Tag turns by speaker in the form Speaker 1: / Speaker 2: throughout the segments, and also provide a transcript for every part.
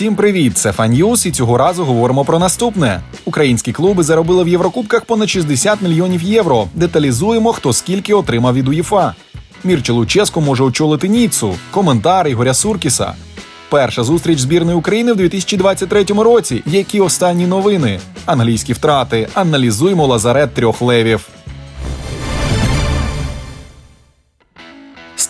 Speaker 1: Усім привіт! Це Фан'юз, і цього разу говоримо про наступне. Українські клуби заробили в Єврокубках понад 60 мільйонів євро. Деталізуємо, хто скільки отримав від УЄФА. Мірче Луческо може очолити Ніцу. Коментар Ігоря Суркіса. Перша зустріч збірної України в 2023 році. Які останні новини? Англійські втрати. Аналізуємо лазарет трьох левів.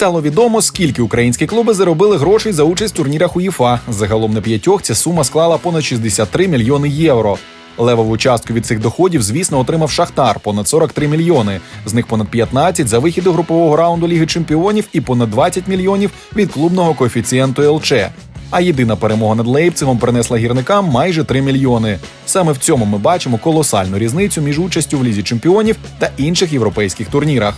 Speaker 1: Стало відомо, скільки українські клуби заробили грошей за участь в турнірах УЄФА. Загалом на п'ятьох ця сума склала понад 63 мільйони євро. Левову частку від цих доходів, звісно, отримав Шахтар понад 43 мільйони. З них понад 15 за вихід групового раунду Ліги Чемпіонів і понад 20 мільйонів від клубного коефіцієнту ЛЧ. А єдина перемога над Лейпцигом принесла гірникам майже 3 мільйони. Саме в цьому ми бачимо колосальну різницю між участю в лізі чемпіонів та інших європейських турнірах.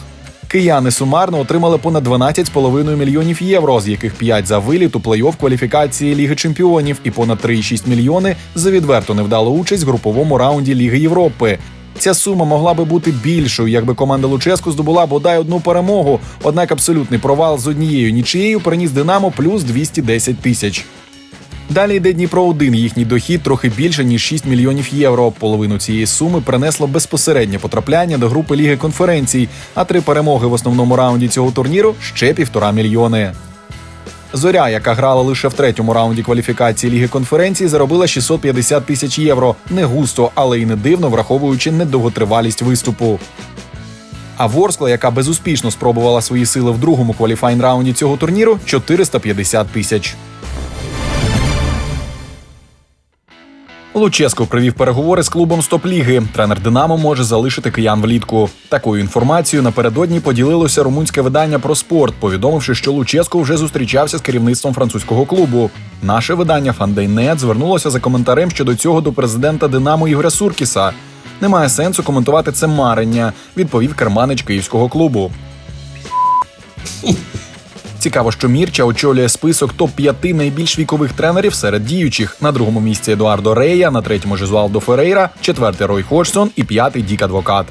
Speaker 1: Кияни сумарно отримали понад 12,5 мільйонів євро, з яких 5 за виліт у плей-офф кваліфікації Ліги Чемпіонів і понад 3,6 мільйони за відверто невдалу участь в груповому раунді Ліги Європи. Ця сума могла би бути більшою, якби команда Луческу здобула бодай одну перемогу. Однак абсолютний провал з однією нічиєю приніс Динамо плюс 210 тисяч. Далі йде Дніпро 1 Їхній дохід трохи більше ніж 6 мільйонів євро. Половину цієї суми принесло безпосереднє потрапляння до групи Ліги конференцій, а три перемоги в основному раунді цього турніру ще півтора мільйони. Зоря, яка грала лише в третьому раунді кваліфікації Ліги конференцій, заробила 650 тисяч євро. Не густо, але й не дивно, враховуючи недовготривалість виступу. А Ворскла, яка безуспішно спробувала свої сили в другому кваліфайн раунді цього турніру, 450 тисяч. Луческо провів переговори з клубом Стоп-ліги. Тренер Динамо може залишити киян влітку. Такою інформацією напередодні поділилося румунське видання про спорт, повідомивши, що Луческо вже зустрічався з керівництвом французького клубу. Наше видання Фандейнет звернулося за коментарем щодо цього до президента Динамо Ігоря Суркіса. Немає сенсу коментувати це марення, відповів керманич київського клубу. Цікаво, що Мірча очолює список топ-5 найбільш вікових тренерів серед діючих. На другому місці Едуардо Рея, на третьому Жезуалдо Ферейра, четвертий Рой Ходжсон і п'ятий Дік Адвокат.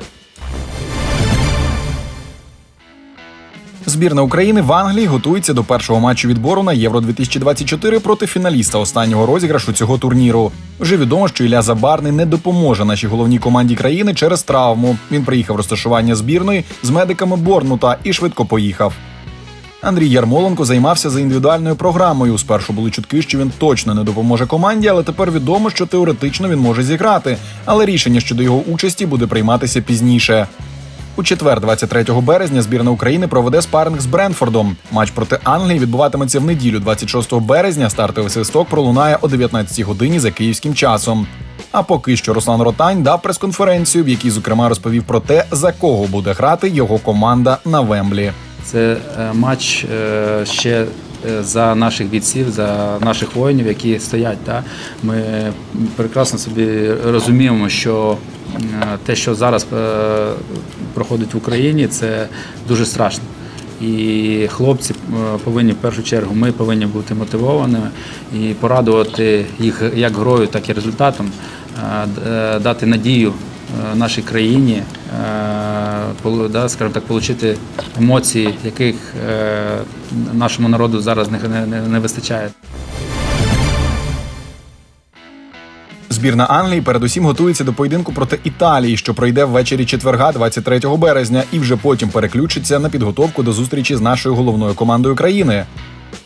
Speaker 1: Збірна України в Англії готується до першого матчу відбору на Євро 2024 проти фіналіста останнього розіграшу цього турніру. Вже відомо, що Ілля Забарний не допоможе нашій головній команді країни через травму. Він приїхав розташування збірної з медиками Борнмута і швидко поїхав. Андрій Ярмоленко займався за індивідуальною програмою. Спершу були чутки, що він точно не допоможе команді, але тепер відомо, що теоретично він може зіграти. Але рішення щодо його участі буде прийматися пізніше. У четвер, 23 березня, збірна України проведе спаринг з Бренфордом. Матч проти Англії відбуватиметься в неділю, 26 березня. Стартовий свисток пролунає о 19 годині за київським часом. А поки що Руслан Ротань дав прес-конференцію, в якій зокрема розповів про те, за кого буде грати його команда на Вемблі.
Speaker 2: Це е, матч е, ще е, за наших бійців, за наших воїнів, які стоять. Та? Ми прекрасно собі розуміємо, що те, що зараз проходить в Україні, це дуже страшно. І хлопці повинні в першу чергу, ми повинні бути мотивованими і порадувати їх як грою, так і результатом, дати надію нашій країні, е, да, скажімо так, отримати емоції, яких е, нашому народу зараз не, не, не вистачає.
Speaker 1: Збірна Англії передусім готується до поєдинку проти Італії, що пройде ввечері четверга, 23 березня, і вже потім переключиться на підготовку до зустрічі з нашою головною командою країни.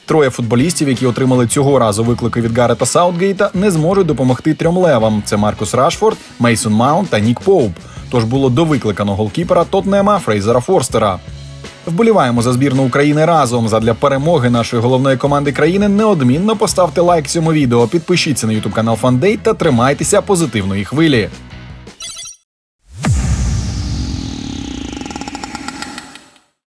Speaker 1: Троє футболістів, які отримали цього разу виклики від Гарета Саутгейта, не зможуть допомогти трьом левам: це Маркус Рашфорд, Мейсон Маунт та Нік Поуп. Тож було довикликано голкіпера Тотнема Фрейзера Форстера. Вболіваємо за збірну України разом. Задля перемоги нашої головної команди країни неодмінно поставте лайк цьому відео, підпишіться на ютуб канал Фандейт та тримайтеся позитивної хвилі.